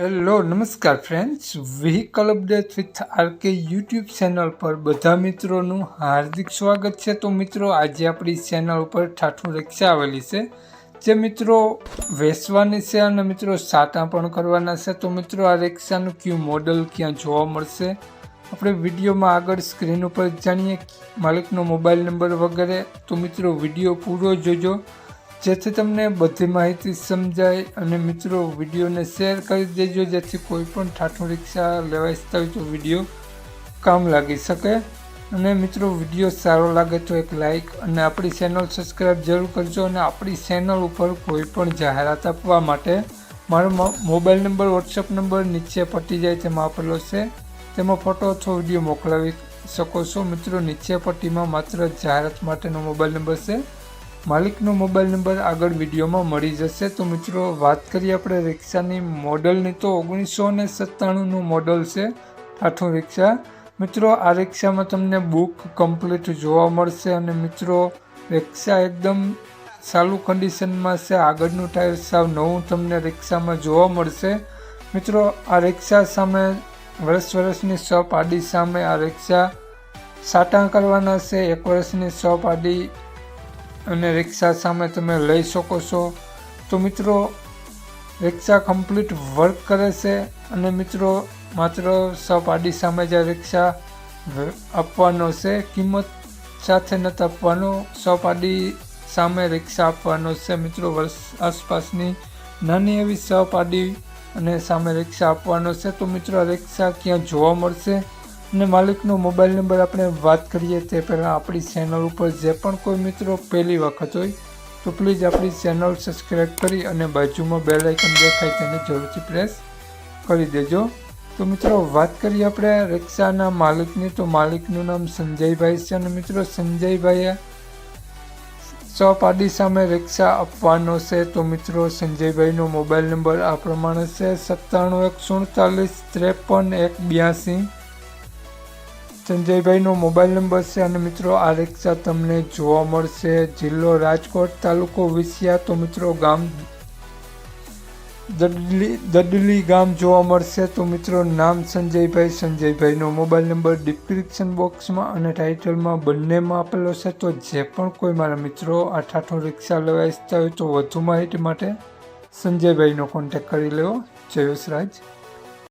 Hello, નમસ્કાર friends vehicle update with R K YouTube channel પર બધા મિત્રોનું હાર્દિક સ્વાગત છે. તો મિત્રો, આજે આપણી ચેનલ ઉપર ઠાઠું રિક્ષા આવેલી છે. જે મિત્રો વેચવાની છે અને મિત્રો સાટા પણ કરવાના છે. તો મિત્રો, આ રિક્ષાનું કયું મોડલ ક્યાં જોવા મળશે? આપણે વિડીયોમાં આગળ સ્ક્રીન ઉપર જાણીએ. માલિકનો મોબાઈલ નંબર વગેરે. તો મિત્રો, વીડિયો પૂરો જોજો. જેથી તમને બધી માહિતી સમજાય અને મિત્રો વિડીયોને શેર કરી દેજો, જેથી કોઈ પણ ઠાઠું રિક્ષા લેવા ઇચ્છતા હોય તો વીડિયો કામ લાગી શકે. અને મિત્રો, વીડિયો સારો લાગે તો એક લાઇક અને આપણી ચેનલ સબસ્ક્રાઈબ જરૂર કરજો અને આપણી ચેનલ ઉપર કોઈ પણ જાહેરાત આપવા માટે મારો મોબાઈલ નંબર, વોટ્સઅપ નંબર નીચે પટી જાય તેમાં આપેલો છે. તેમાં ફોટો અથવા વીડિયો મોકલાવી શકો છો. મિત્રો, નીચે પટ્ટીમાં માત્ર જાહેરાત માટેનો મોબાઈલ નંબર છે. માલિકનો મોબાઈલ નંબર આગળ વિડીયોમાં મળી જશે. તો મિત્રો, વાત કરીએ આપણે રિક્ષાની મોડલની. તો ઓગણીસો ને સત્તાણુંનું મોડલ છે ઠાઠું રિક્ષા. મિત્રો, આ રિક્ષામાં તમને બુક કમ્પ્લીટ જોવા મળશે અને મિત્રો, રિક્ષા એકદમ સારું કન્ડિશનમાં છે. આગળનું ટાયર સાવ નવું તમને રિક્ષામાં જોવા મળશે. મિત્રો, આ રિક્ષા સામે વર્ષ વર્ષની સપ આડી સામે આ રિક્ષા સાટા કરવાના છે. એક વર્ષની સપ આડી અને રિક્ષા સામે તમે લઈ શકો છો. તો મિત્રો, રિક્ષા કમ્પ્લીટ વર્ક કરે છે અને મિત્રો, માત્ર સપાડી સામે જ રિક્ષા આપવાનો છે. કિંમત સાથે નથી આપવાનો સપાડી સામે રિક્ષા આપવાનો છે મિત્રો. વર્ષ આસપાસની નાની એવી સપાડી અને સામે રિક્ષા આપવાનો છે. તો મિત્રો રિક્ષા ક્યાં જોવા મળશે? અને માલિકનો મોબાઈલ નંબર આપણે વાત કરીએ તે પહેલાં આપણી ચેનલ ઉપર જે પણ કોઈ મિત્રો પહેલી વખત હોય, તો પ્લીઝ આપણી ચેનલ સબસ્ક્રાઈબ કરી અને બાજુમાં બેલ આઇકન દેખાય તેને જરૂરથી પ્રેસ કરી દેજો. તો મિત્રો, વાત કરીએ આપણે રિક્ષાના માલિકની. તો માલિકનું નામ સંજયભાઈ છે અને મિત્રો, સંજયભાઈએ ચોપાડી સામે રિક્ષા આપવાનો છે. તો મિત્રો, સંજયભાઈનો મોબાઈલ નંબર આ પ્રમાણે છે, સત્તાણું એક સુડતાલીસ ત્રેપન એક બ્યાસી. સંજયભાઈનો મોબાઈલ નંબર છે અને મિત્રો આ રિક્ષા તમને જોવા મળશે. જિલ્લો રાજકોટ તાલુકો વિસિયા. તો મિત્રો ગામ દડલી દડલી ગામ જોવા મળશે. તો મિત્રો નામ સંજયભાઈ. સંજયભાઈનો મોબાઈલ નંબર ડિસ્ક્રિપ્શન બોક્સમાં અને ટાઇટલમાં બંનેમાં આપેલો છે. તો જે પણ કોઈ મારા મિત્રો આ ઠાઠો રિક્ષા લેવા ઈચ્છતા હોય તો વધુ માહિતી માટે સંજયભાઈનો કોન્ટેક્ટ કરી લેવો. જય રાજ